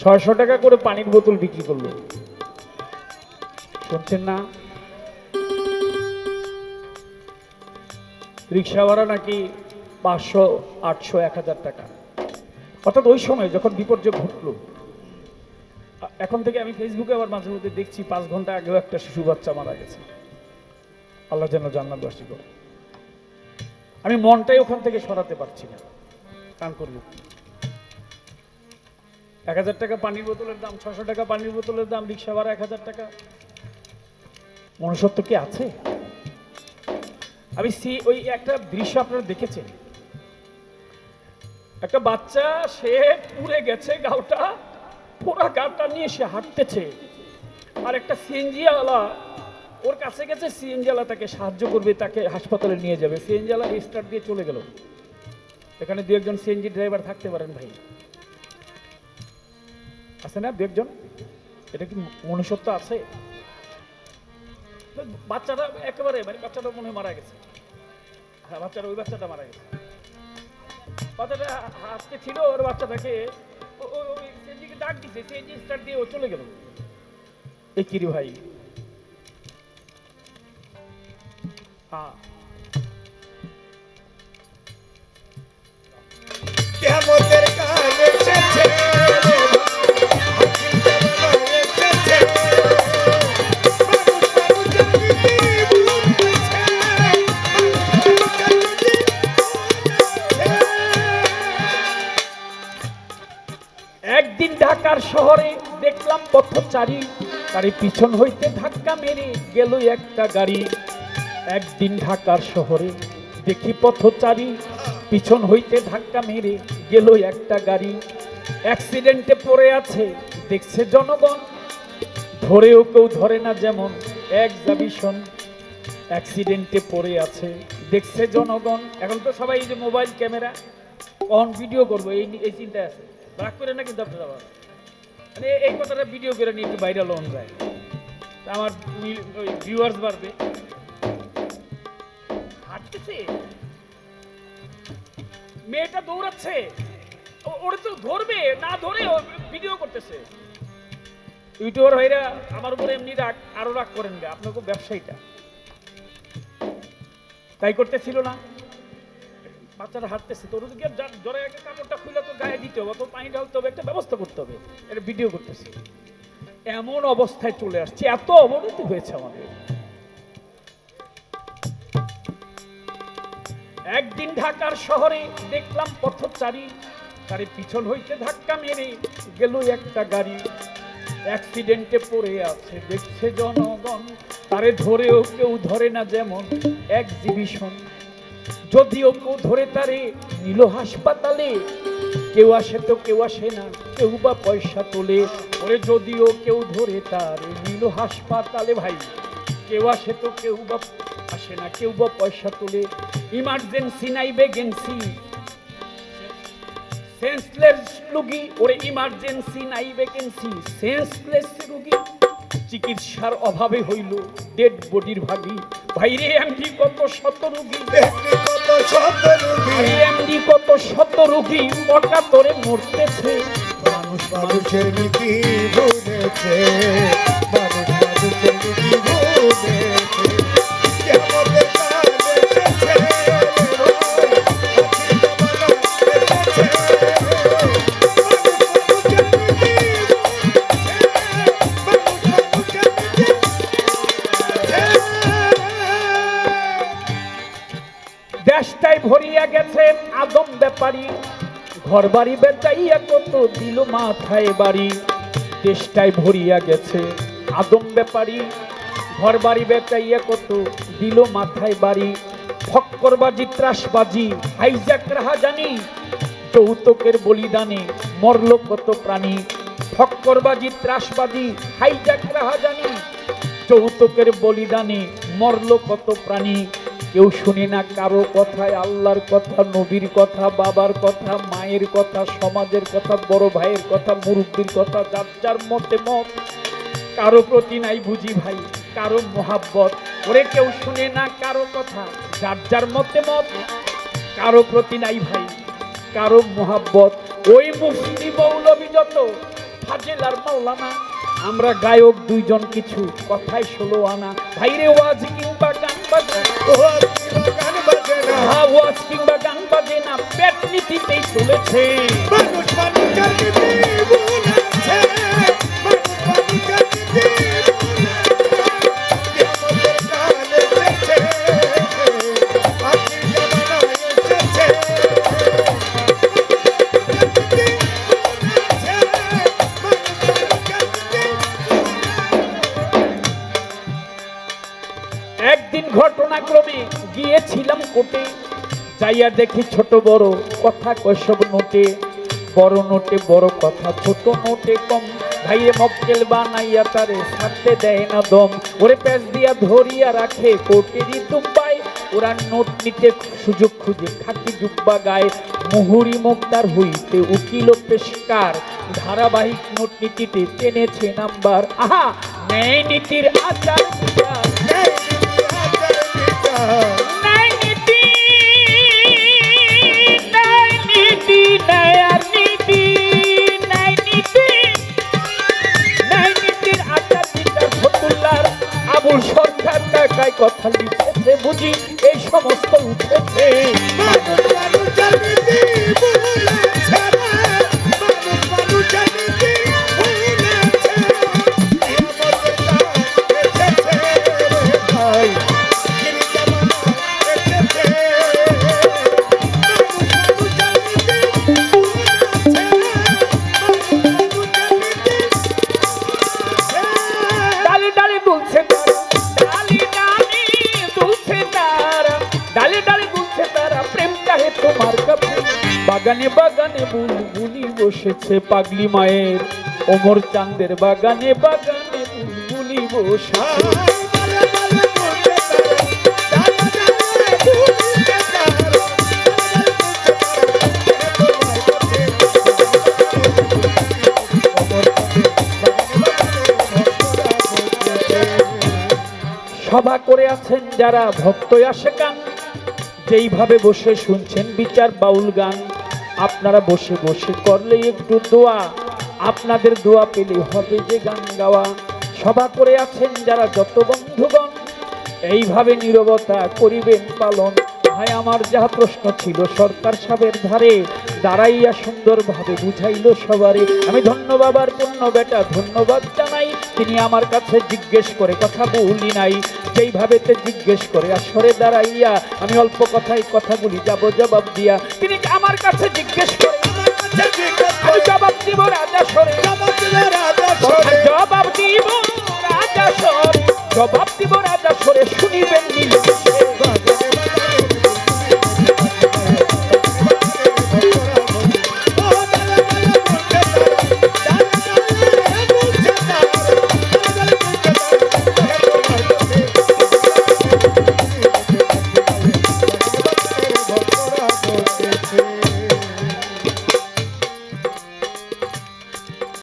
ছয়শো টাকা করে পানির বোতল বিক্রি করল। শুনছেন না? রিক্সা ভাড়া নাকি পাঁচশো, আটশো, এক হাজার টাকা। অর্থাৎ ওই সময় যখন বিপর্যয় ঘটলো, এখন থেকে আমি ফেসবুকে আবার মাঝে মধ্যে দেখছি, পাঁচ ঘণ্টা আগেও একটা শিশু বাচ্চা মারা গেছে। আল্লাহ যেন জান্নাতবাসী করে আমি মনটাই ওখান থেকে সরাতে পারছি না। কান করব কি? এক হাজার টাকা পানির বোতলের দাম ছশো টাকা পানির বোতলের দাম, রিক্সা ভাড়া এক হাজার টাকা। মনুষ্যত্ব কি আছে? আমি সি ওই একটা দৃশ্য আপনারা দেখেছেন। একটা বাচ্চা, সে পুড়ে গেছে গাওটা, পুরা গাটা নিয়ে সে হাঁটতেছে। আর একটা সিএনজিওয়ালা, ওর কাছে গেছে, সিএনজিওয়ালা তাকে সাহায্য করবে, তাকে হাসপাতালে নিয়ে যাবে। সিএনজিওয়ালা স্টার্ট দিয়ে চলে গেল। এখানে দু একজন সিএনজি ড্রাইভার থাকতে পারেন ভাই। আছে না দু একজন এটা কি মনুষ্যত্ব আছে? বাচ্চাটা একেবারে মানে বাচ্চাটা মনে মারা গেছে। হ্যাঁ বাচ্চাটা, ওই বাচ্চাটা মারা গেছে। বাচ্চাটা আজকে ছিল, ওর বাচ্চাটাকে সিএনজিকে ডাক দিছে সিএনজি স্টার্ট দিয়ে ও চলে গেল। এ কি রে ভাই? হ্যাঁ। কেমতের পথচারী গাড়ি পিছন হইতে ধাক্কা মেরে গেল একটা গাড়ি। একদিন ঢাকার শহরে দেখি পথচারী পিছন হইতে ধাক্কা মেরে গেল একটা গাড়ি। অ্যাক্সিডেন্টে পড়ে আছে, দেখছে জনগণ। ধরেও কেউ ধরে না যেমন এক জাবিশন। অ্যাক্সিডেন্টে পড়ে আছে, দেখছে জনগণ। এখন তো সবাই যে মোবাইল ক্যামেরা, অন ভিডিও করব, এই এই চিন্তায় আছে। রাগ করে না কিন্তু আপনারা মানে এই কথাটা ভিডিও করে নিয়ে একটু ভাইরাল অন যায়। তা আমার ভিউয়ার্স বাড়বে। হাঁটতেছে? মেয়েটা দৌড়াচ্ছে? ওরা তো ধরবে? না ধরে ভিডিও করতেছে। ইউটিউবার ভাইরা আমার উপরে এমনি রাগ, আরও রাগ করেন গা। আপনাকে ব্যবসায়ীটা। তাই করতেছিল না। বাচ্চারা হাঁটতেছে তোর ওদিকে জ্বরে আগে কাপড়টা খুলে তো গায়ে দিতে হবে তো পানি ঢালতে হবে, একটা ব্যবস্থা করতে হবে। এটা ভিডিও করতেছে। এমন অবস্থায় চলে আসছে, এত অবনতি হয়েছে আমাদের। একদিন ঢাকার শহরে দেখলাম পথচারী, তারে পিছন হইতে ধাক্কা মেরে গেল একটা গাড়ি। অ্যাক্সিডেন্টে পড়ে আছে, দেখছে জনগণ, তারে ধরেও কেউ ধরে না যেমন এক্সিবিশন যদিও কেউ ধরে তারে নিল হাসপাতালে, কেউ আসে তো কেউ আসে না, কেউ বা পয়সা তোলে। ওরে যদিও কেউ ধরে তারে নিল হাসপাতালে ভাই, কেউ আসে তো কেউ বা আসে না, কেউ বা পয়সা তোলে। ইমার্জেন্সি নাই বেগেন্সি। সেন্সলেস রুগী, ওরে ইমার্জেন্সি নাই ভ্যাকেন্সি সেন্সলেস রুগী, চিকিৎসার অভাবে হইল, ডেড বডির ভাগি। ভাইরে এমডি কত শত রুগী। এমডি কত শত রুগী পটা তোরে মরতেছে। মানুষ মানুষ মানুষের নীতি ভুলেছে মানুষ মানুষের নীতি ভুলেছে। ব্যাপারী ঘর বাড়ি বেচাইয়া কত দিল মাথায় বাড়ি। দেশটাই ভরিয়া গেছে আদম ব্যাপারী ঘর বাড়ি বেচাইয়া কত দিল মাথায় বাড়ি। ফক্করবাজি, ত্রাসবাজি হাইজাক রাহা জানি যৌতুকের বলিদানে মরল কত প্রাণী। ফক্করবাজি, ত্রাসবাজি হাইজাক রাহাজানি, যৌতুকের বলিদানে মরল কত প্রাণী। কেউ শুনে না কারও কথায় আল্লাহর কথা, নবীর কথা, বাবার কথা, মায়ের কথা, সমাজের কথা, বড় ভাইয়ের কথা, মুরব্বীর কথা, যার যার মতে মত। কারও প্রতি নাই বুঝি ভাই, কারও মোহাব্বত। ওরে কেউ শুনে না কারও কথা, যার যার মতে মত। কারও প্রতি নাই ভাই, কারও মোহাব্বত। ওই মুফতি মৌলবী যত ফাজেল আর মাওলানা। আমরা গায়ক দুইজন কিছু কথাই ষোলো আনা। ভাইরে ওয়াজ কিংবা গান বাজে ওয়াজ কিংবা গান বাজে না। পেট নীতিতেই চলেছে। মানুষ একদিন ঘটনাক্রমে গিয়েছিলাম কোটে যাইয়া দেখি ছোট বড় কথা কৈশব নোটে, বড় নোটে বড় কথা, ছোট নোটে কম। ভাইয়ে মক্কেল বানাইয়া তারে ছাড়তে দেয় না দম। ওরে প্যাচ দিয়া ধরিয়া রাখে কোটেরই তুব্বায় ওরা নোট নিতে সুযোগ খুঁজে খাকি জুব্বা গায়ে। মুহুরি মুক্তার হইতে উকিল পেশকার, ধারাবাহিক নোট নীতিতে টেনেছে নাম্বার। আহা, ন্যায় নীতির আচার সমস্ত উঠেছে। বাগানে বাগানে বুলবুলি বসেছে পাগলি মায়ের। ওমর চাঁদের বাগানে বাগানে বুলবুলি বসেছে। সভা করে আছেন যারা ভক্ত আসে গান যেইভাবে বসে শুনছেন বিচার বাউল গান। আপনারা বসে বসে করলে একটু দোয়া। আপনাদের দোয়া পেলে হবে যে গান গাওয়া। সভা করে আছেন যারা যত বন্ধুগণ, এইভাবে নীরবতা করিবেন পালন। ভাই, আমার যাহা প্রশ্ন ছিল সরকার সাহেবের ধারে, দাঁড়াইয়া সুন্দরভাবে বুঝাইল সবারে। আমি ধন্য বাবার পূর্ণ বেটা, ধন্যবাদ জানাই। তিনি আমার কাছে জিজ্ঞেস করে কথা বলি নাই। যেইভাবে তে জিজ্ঞেস করে আসরে দাঁড়াইয়া, আমি অল্প কথাই কথাগুলি যাব জবাব দিয়া, তিনি কাছে জিজ্ঞেস করি। আমি জবাব দিব রাজা সরে। জবাব দিব রাজা সরে। জবাব দিব রাজা সরে, শুনিবেন